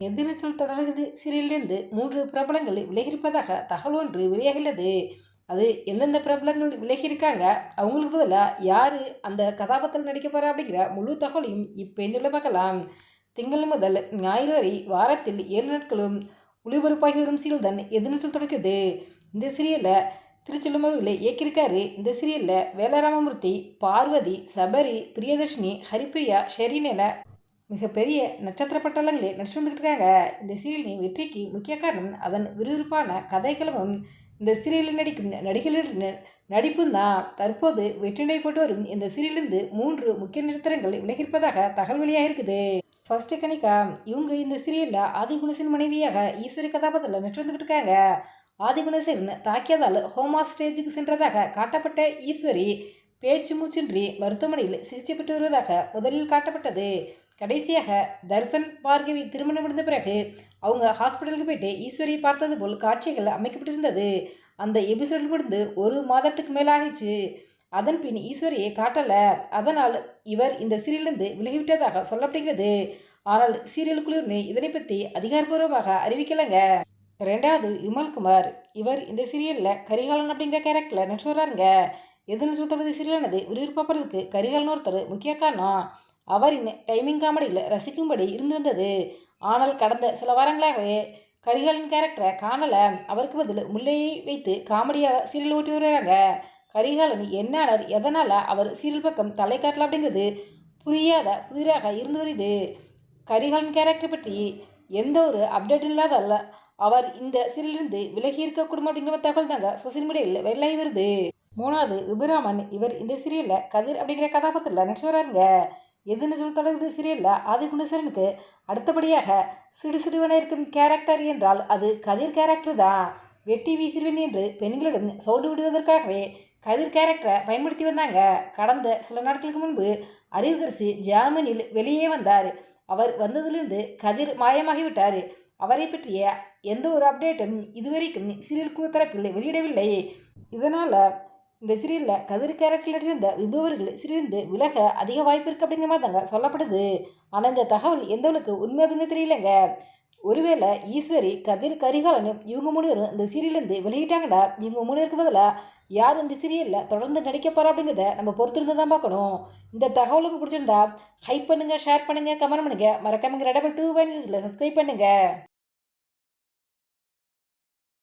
எதிர்நீச்சல் தொடர்கிறது. சீரியலிருந்து மூன்று பிரபலங்கள் விலகியிருப்பதாக தகவல் ஒன்று வெளியாகியுள்ளது. அது எந்தெந்த பிரபலங்கள் விலகியிருக்காங்க? அவங்களுக்கு பதிலாக யார் அந்த கதாபாத்திரம் நடிக்க போகிறா அப்படிங்கிற முழு தகவலையும் இப்போ இந்த பார்க்கலாம். திங்கள் முதல் ஞாயிறு வரை வாரத்தில் ஏழு நாட்களும் ஒளிபரப்பாகி வரும் சீரியல் தான் எதிர்நீச்சல் தொடர்கிறது. இந்த சீரியலில் திருச்செல்லுமருவில் இயக்கியிருக்காரு. இந்த சீரியலில் வேலராமமூர்த்தி பார்வதி சபரி பிரியதர்ஷினி ஹரிப்பிரியா ஷெரீன் என மிகப்பெரிய நட்சத்திர பட்டாளங்களே நடிச்சு வந்துக்கிட்டு இருக்காங்க இந்த சீரியலின் வெற்றிக்கு முக்கிய காரணம் அதன் விறுவிறுப்பான கதைக்களமும் இந்த சீரியலில் நடிக்கும் நடிகர்களின் நடிப்பும் தான். தற்போது வெற்றினை போட்டு வரும் இந்த சீரியலிருந்து மூன்று முக்கிய நட்சத்திரங்கள் விலகியிருப்பதாக தகவல் வெளியாக இருக்குது. ஃபர்ஸ்ட் கணிக்கா இவங்க இந்த சீரியலில் ஆதிகுணசின் மனைவியாக ஈஸ்வரி கதாபாத்திரத்தில் நடிச்சு வந்துக்கிட்டு இருக்காங்க ஆதிகுணசேரன் தாக்கியதால் ஹோமா ஸ்டேஜுக்கு சென்றதாக காட்டப்பட்ட ஈஸ்வரி பேச்சு மூச்சின்றி மருத்துவமனையில் சிகிச்சை பெற்று வருவதாக முதலில் காட்டப்பட்டது. கடைசியாக தர்சன் பார்கவி திருமணம் முடிந்த பிறகு அவங்க ஹாஸ்பிட்டலுக்கு போயிட்டு ஈஸ்வரியை பார்த்தது போல் காட்சிகள் அமைக்கப்பட்டிருந்தது. அந்த எபிசோடில் முடிந்து ஒரு மாதத்துக்கு மேலாகிச்சு. அதன் பின் ஈஸ்வரியை காட்டலை. அதனால் இவர் இந்த சீரியலிருந்து விலகிவிட்டதாக சொல்லப்படுகிறது. ஆனால் சீரியலுக்குள்ளே இதனை பற்றி அதிகாரப்பூர்வமாக அறிவிக்கலைங்க. ரெண்டாவது விமல்குமார் இவர் இந்த சீரியலில் கரிகாலன் அப்படிங்கிற கேரக்டரில் நடிச்சு வர்றாருங்க. எதுன்னு சொல்றது சீரியலானது பார்ப்பறதுக்கு கரிகாலன் ஒருத்தர் முக்கிய காரணம். அவரின் டைமிங் காமெடியில் ரசிக்கும்படி இருந்து வந்தது. ஆனால் கடந்த சில வாரங்களாகவே கரிகாலன் கேரக்டரை காணலை அவருக்கு பதில் முல்லையை வைத்து காமெடியாக சீரியல் ஓட்டி வருகிறாங்க. கரிகாலன் என்னானார் எதனால் அவர் சீரியல் பக்கம் தலை காட்டல அப்படிங்கிறது புரியாத புதிராக இருந்து வருது. கரிகாலன் கேரக்டர் பற்றி எந்த ஒரு அப்டேட் இல்லாதல்ல அவர் இந்த சீரியலிருந்து விலகி இருக்கக்கூடும் அப்படிங்கிற தகவல் தாங்க சோசியல் மீடியாவில் வெளியாகி வருது. மூணாவது விபுராமன் இவர் இந்த சீரியலில் கதிர் அப்படிங்கிற கதாபாத்திரத்தில் நடிச்சு வராருங்க எதுன்னு சொல்லி தொடங்குது சீரியலில் ஆதி குணசரனுக்கு அடுத்தபடியாக சிடு சிடுவன இருக்கும் கேரக்டர் என்றால் அது கதிர் கேரக்டர் தான். வெட்டி வீசிடுவேன் என்று பெண்களிடம் சவுண்டு விடுவதற்காகவே கதிர் கேரக்டரை பயன்படுத்தி வந்தாங்க. கடந்த சில நாட்களுக்கு முன்பு அறிவுகரசி ஜாமீனில் வெளியே வந்தார். அவர் வந்ததிலிருந்து கதிர் மாயமாகிவிட்டார். அவரை பற்றிய எந்த ஒரு அப்டேட்டும் இதுவரைக்கும் சீரியல் குழு தரப்பில் வெளியிடவில்லை. இதனால் இந்த சீரியலில் கதிர் கேரக்டரில் இருந்த விபவர்கள் சிறிந்து விலக அதிக வாய்ப்பு இருக்குது அப்படிங்கிற மாதிரி தாங்க சொல்லப்படுது. ஆனால் இந்த தகவல் எந்த அளவுக்கு உண்மை அப்படின்னு தெரியலங்க. ஒருவேளை ஈஸ்வரி கதிர் கரிகாலனும் இவங்க மூணு பேரும் இந்த சீரியல்லேருந்து விலகிட்டாங்கன்னா இவங்க மூணு பேருக்கு பதிலாக யார் இந்த சீரியலில் தொடர்ந்து நடிக்க போகிறா அப்படிங்கிறத நம்ம பொறுத்திருந்து தான் பார்க்கணும். இந்த தகவலுக்கு பிடிச்சிருந்தா ஹைப் பண்ணுங்கள் ஷேர் பண்ணுங்கள் கமெண்ட் பண்ணுங்கள் மறக்காமங்க ரெடபிள் டூ பாயிண்ட் சப்ஸ்கிரைப் பண்ணுங்கள்